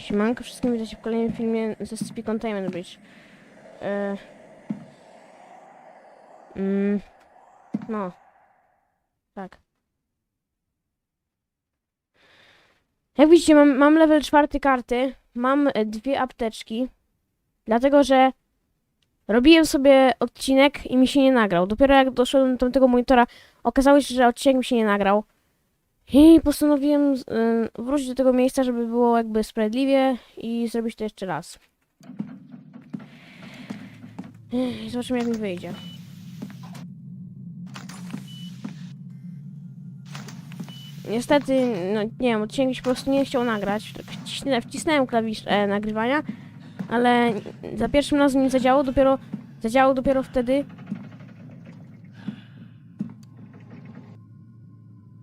Siemanko wszystkim, witajcie w kolejnym filmie ze SCP Containment Bridge. E... Mm, no. Tak. Jak widzicie, mam, mam level czwarty karty. Mam e, dwie apteczki. Dlatego, że robiłem sobie odcinek i mi się nie nagrał. Dopiero jak doszedłem do tamtego monitora, okazało się, że odcinek mi się nie nagrał. I postanowiłem y, wrócić do tego miejsca, żeby było jakby sprawiedliwie i zrobić to jeszcze raz. Ech, Zobaczymy jak mi wyjdzie. Niestety, no nie wiem, odcinek się po prostu nie chciał nagrać. Tak wcisnę, wcisnąłem klawisz e, nagrywania, ale za pierwszym razem nie zadziałało, dopiero zadziałało dopiero wtedy.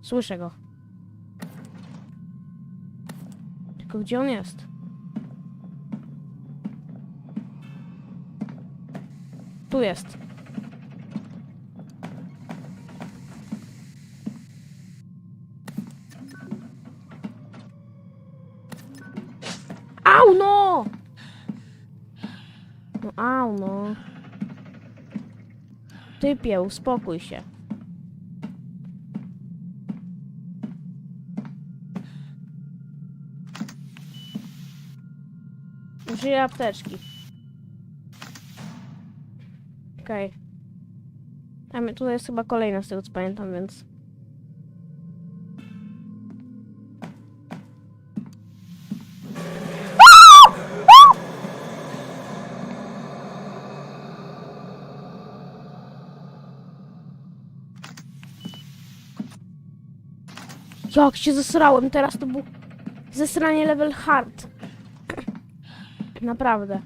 Słyszę go. Tylko gdzie on jest? Tu jest. Au no! No au no. Typie, uspokój się. Użyję apteczki. Okej. Okay. tutaj jest chyba kolejna z tego co pamiętam, więc... Jak się zesrałem, teraz to był zesranie level hard. Naprawdę.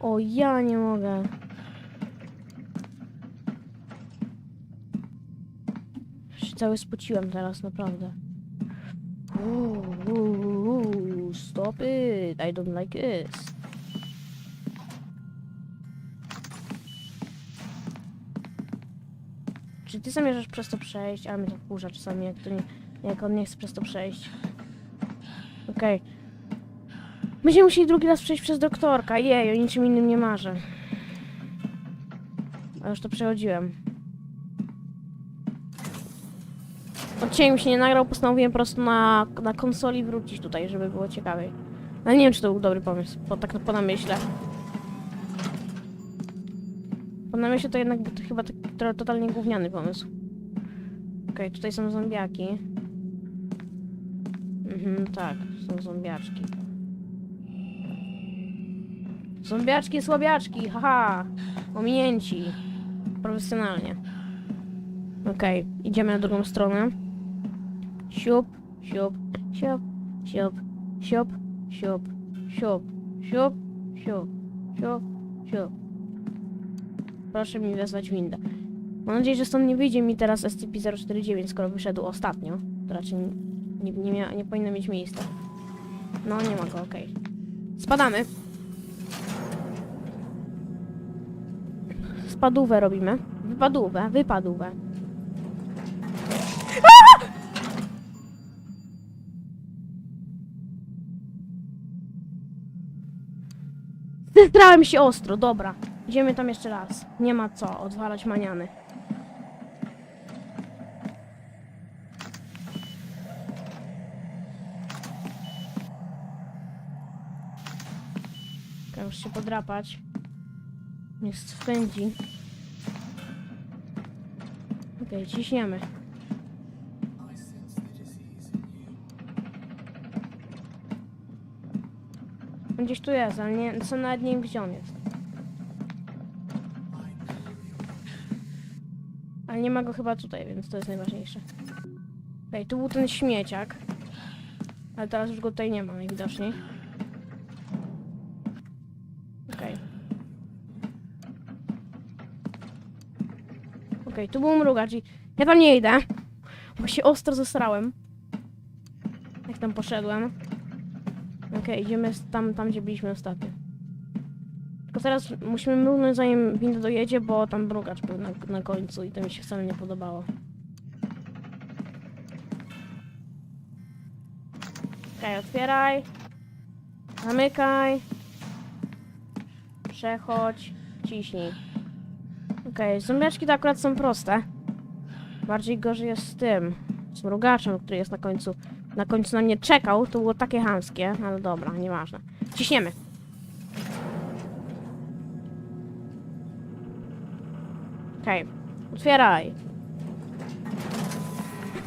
O, ja nie mogę. Się cały spociłem teraz, naprawdę. Uuu, uuu, stop it. I don't like this. Czy ty zamierzasz przez to przejść? Ale mnie to wkurza czasami, jak, to nie, jak on nie chce przez to przejść. Okej. Będziemy musieli drugi raz przejść przez doktorka. Jej, o niczym innym nie marzę. A już to przechodziłem. Odcinek mi się nie nagrał, postanowiłem po prostu na, na konsoli wrócić tutaj, żeby było ciekawiej. Ale nie wiem, czy to był dobry pomysł, bo tak po namyśle. Po namyśle to jednak to chyba taki totalnie gówniany pomysł. Okej, tutaj są zombiaki. Mhm, tak, są zombiaczki. Zombiaczki, słabiaczki, haha! Ominięci. Profesjonalnie. Okej, idziemy na drugą stronę. Siup, siup, siup, siup, siup, siup, siup, siup, siup, siup, siup. Proszę mi wezwać windę. Mam nadzieję, że stąd nie wyjdzie mi teraz SCP-049, skoro wyszedł ostatnio. To raczej nie, nie, mia, nie powinno mieć miejsca. No, nie ma go, okej. Spadamy. Spadówę robimy. Wypadówę, wypadówę. Zestrałem się ostro, dobra. Idziemy tam jeszcze raz. Nie ma co, odwalać maniany. Już się podrapać. Nie swędzi. Okej, ciśniemy. On gdzieś tu jest, ale nie, co nie wiem gdzie on jest. Ale nie ma go chyba tutaj, więc to jest najważniejsze. Okej, tu był ten śmieciak. Ale teraz już go tutaj nie ma najwidoczniej. Okej, tu był mrugacz i ja tam nie idę. Bo się ostro zesrałem. Jak tam poszedłem. Okej, idziemy tam, tam, gdzie byliśmy ostatnio. Tylko teraz musimy mrugnąć zanim winda dojedzie, bo tam mrugacz był na, na końcu i to mi się wcale nie podobało. Okej, otwieraj. Zamykaj. Przechodź. Ciśnij. Okej, zombiaczki to akurat są proste. Bardziej gorzej jest z tym. Z mrugaczem, który jest na końcu. Na końcu na mnie czekał. To było takie hamskie. Ale dobra, nieważne. Ciśniemy. Okej. Otwieraj.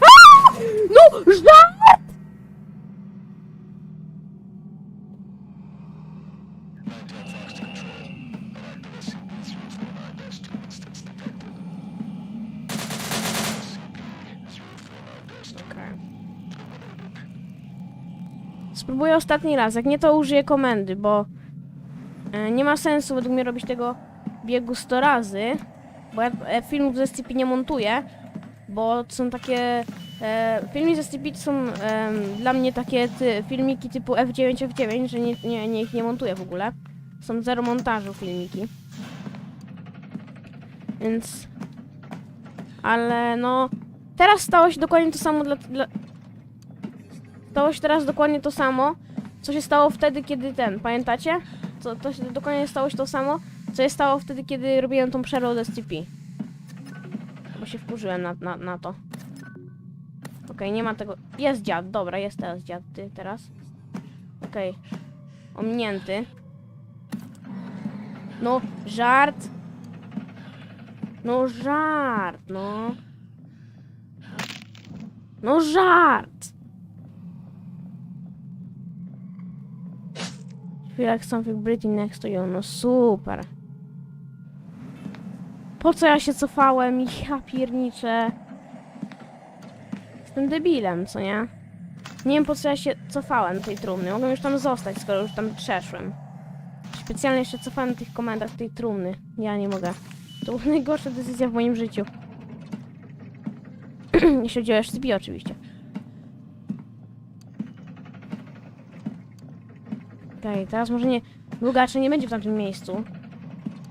A! No, żart! Spróbuję ostatni raz. Jak nie, to użyję komendy, bo e, nie ma sensu według mnie robić tego biegu 100 razy, bo ja e, filmów ze SCP nie montuję, bo to są takie... E, filmy ze SCP są em, dla mnie takie ty, filmiki typu F9, F9, że nie, nie, nie ich nie montuję w ogóle. Są zero montażu filmiki. Więc... Ale no... Teraz stało się dokładnie to samo dla, dla... Stało się teraz dokładnie to samo, co się stało wtedy, kiedy ten, pamiętacie? To się dokładnie stało się to samo, co się stało wtedy, kiedy robiłem tą przerwę od SCP. Bo się wkurzyłem na, na, na to. Okej, nie ma tego. Jest dziad, dobra, jest teraz dziad, ty teraz. Okej. Ominięty. No, żart. No, żart, no. No, żart. Feel like something breathing next to you. No super. Po co ja się cofałem? Ja pierniczę. Jestem debilem, co nie? Nie wiem po co ja się cofałem tej trumny. Mogłem już tam zostać, skoro już tam przeszłem. Specjalnie jeszcze cofałem tych komendach tej trumny. Ja nie mogę. To była najgorsza decyzja w moim życiu. Jeśli chodzi o SCP oczywiście. Okej, teraz może nie... Długacze nie będzie w tamtym miejscu.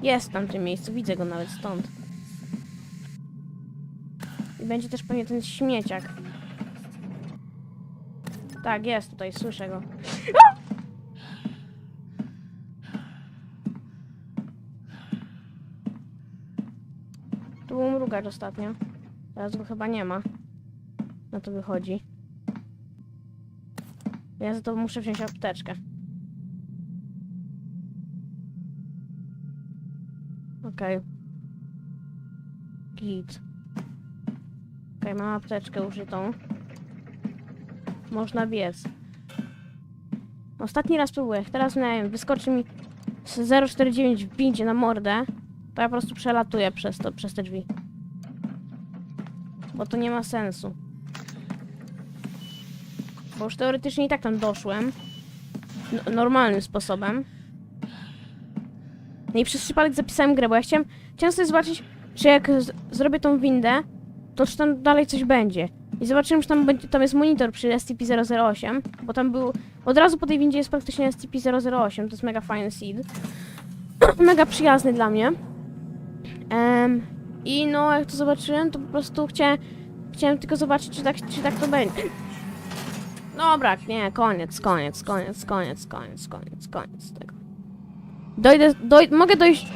Jest w tamtym miejscu, widzę go nawet stąd. I będzie też pewnie ten śmieciak. Tak, jest tutaj, słyszę go. Tu był mrugacz ostatnio. Teraz go chyba nie ma. Na to wychodzi. Ja za to muszę wziąć apteczkę. Okej. Git. Okej, mam apteczkę użytą. Można biec. Ostatni raz próbuję. Teraz nie wiem, wyskoczy mi z 0,49 wbicie na mordę, to ja po prostu przelatuję przez to, przez te drzwi. Bo to nie ma sensu. Bo już teoretycznie i tak tam doszłem. N normalnym sposobem. No i przez przypadek zapisałem grę, bo ja chciałem, sobie zobaczyć, czy jak zrobię tą windę, to czy tam dalej coś będzie. I zobaczyłem, że tam, będzie, tam jest monitor przy SCP-008, bo tam był... Od razu po tej windzie jest praktycznie SCP-008, to jest mega fajny seed. mega przyjazny dla mnie. Em, I no, jak to zobaczyłem, to po prostu chciałem, chciałem tylko zobaczyć, czy tak, czy tak to będzie. Dobra, nie, koniec, koniec, koniec, koniec, koniec, koniec, koniec tego. Dojdę, doj, mogę dojść,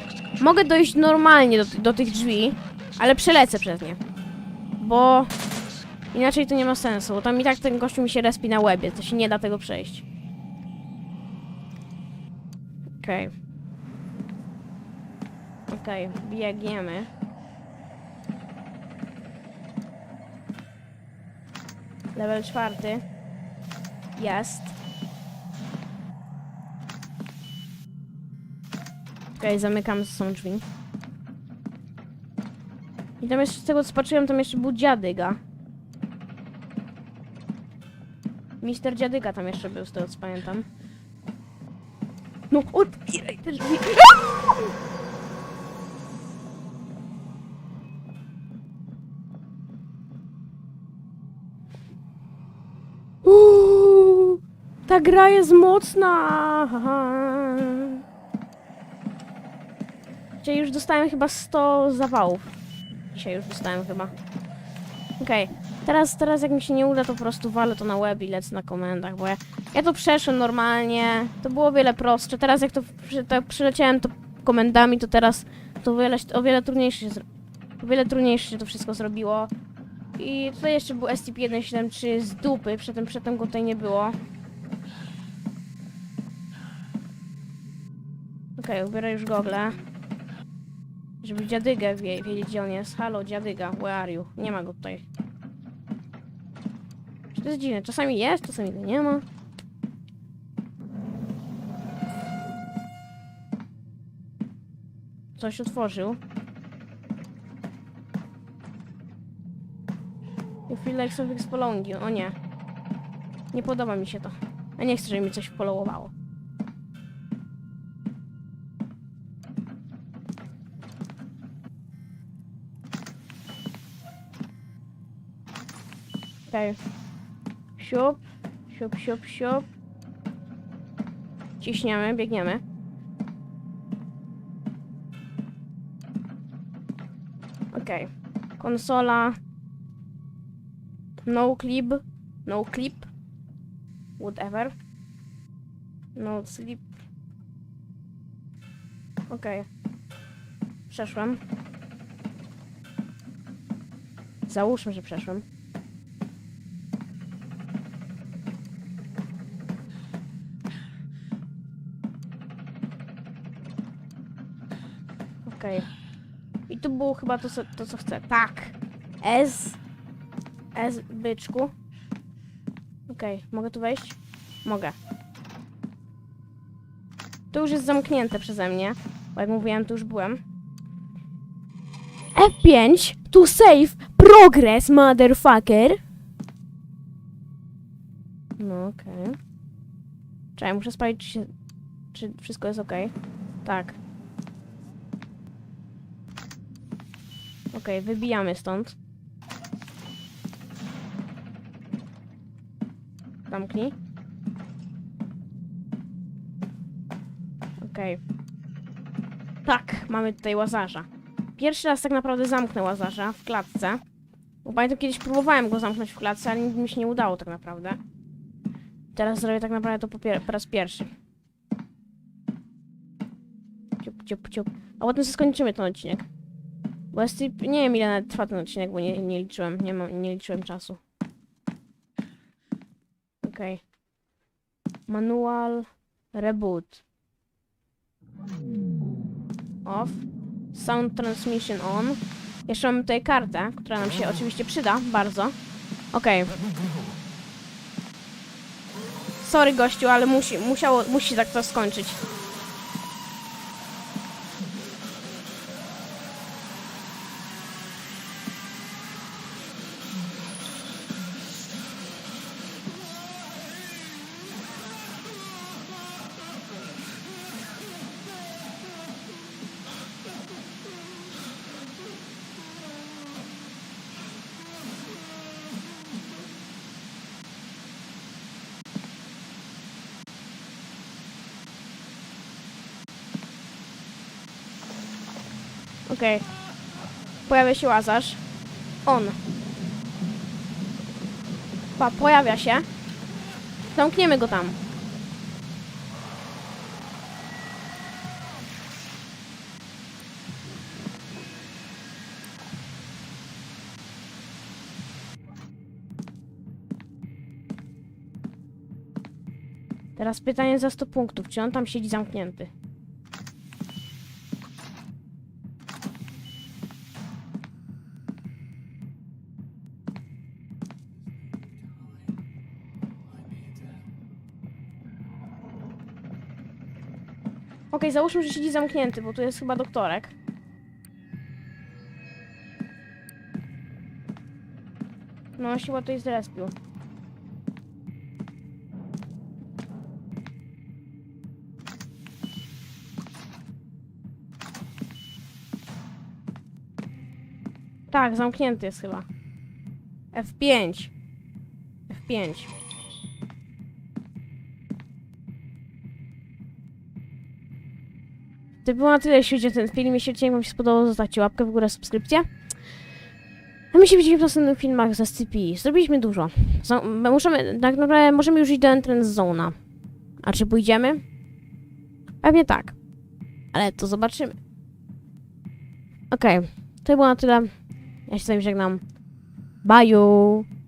mogę dojść normalnie do, do tych drzwi, ale przelecę przez nie. Bo inaczej to nie ma sensu, bo tam i tak ten gościu mi się respi na łebie, to się nie da tego przejść. Okej. Okej, biegniemy. Level czwarty. Jest. Okej, zamykamy są drzwi. I tam jeszcze z tego co patrzyłem, tam jeszcze był dziadyga. Mister Dziadyga tam jeszcze był, z tego co pamiętam. No, otwieraj te drzwi. Ta gra jest mocna. Dzisiaj już dostałem chyba 100 zawałów. Dzisiaj już dostałem chyba. Okej. Teraz, teraz jak mi się nie uda, to po prostu walę to na web i lecę na komendach, bo ja, ja to przeszłem normalnie, to było o wiele prostsze. Teraz jak to, tak przyleciałem to komendami, to teraz to o wiele, o wiele trudniejsze się, o wiele trudniejsze się to wszystko zrobiło. I tutaj jeszcze był SCP-173 z dupy, przedtem, przedtem go tutaj nie było. Okej, ubiorę już gogle. Żeby dziadygę wie, wiedzieć gdzie on jest. Halo, dziadyga, where are you? Nie ma go tutaj. To jest dziwne? Czasami jest, czasami go nie ma. Coś otworzył. You feel like something's you. O nie. Nie podoba mi się to. Ja nie chcę, żeby mi coś followowało. Okej. Siup, siup, siup, siup. Ciśniemy, biegniemy. Okej. Konsola. No clip. No clip. Whatever. No sleep. Okej. Przeszłem. Załóżmy, że przeszłem. Tu chyba to, co, to, co chcę. Tak. S. S, byczku. Okej, mogę tu wejść? Mogę. To już jest zamknięte przeze mnie. Bo jak mówiłem, tu już byłem. F5 to save progress, motherfucker. No okej. Czekaj, muszę sprawdzić, czy, czy wszystko jest ok. Tak. Okej, wybijamy stąd. Zamknij. Okej. Tak, mamy tutaj łazarza. Pierwszy raz tak naprawdę zamknę łazarza w klatce. Bo pamiętam, kiedyś próbowałem go zamknąć w klatce, ale mi się nie udało tak naprawdę. Teraz zrobię tak naprawdę to po, po raz pierwszy. Ciup, ciup, ciup. A potem skończymy ten odcinek. Bo jest, nie wiem ile nawet trwa ten odcinek, bo nie, nie liczyłem, nie, nie liczyłem czasu. Okej. Manual reboot. Off. Sound transmission on. Jeszcze mamy tutaj kartę, która nam się oczywiście przyda bardzo. Okej. Sorry gościu, ale musi, musiało, musi tak to skończyć. Okej. Pojawia się łazarz. On. Pa, pojawia się. Zamkniemy go tam. Teraz pytanie za 100 punktów. Czy on tam siedzi zamknięty? Okej, załóżmy, że siedzi zamknięty, bo tu jest chyba doktorek. No, siła to jest zrespił. Tak, zamknięty jest chyba. F5. F5. To było na tyle, jeśli chodzi o ten film. Jeśli odcinek Wam się spodobał, zostawcie łapkę w górę, subskrypcję. A my się widzimy w następnych filmach z SCP. Zrobiliśmy dużo. So, możemy, tak naprawdę możemy już iść do Entrance Zone'a. A czy pójdziemy? Pewnie tak. Ale to zobaczymy. Okej, to było na tyle. Ja się z wami żegnam. Bye!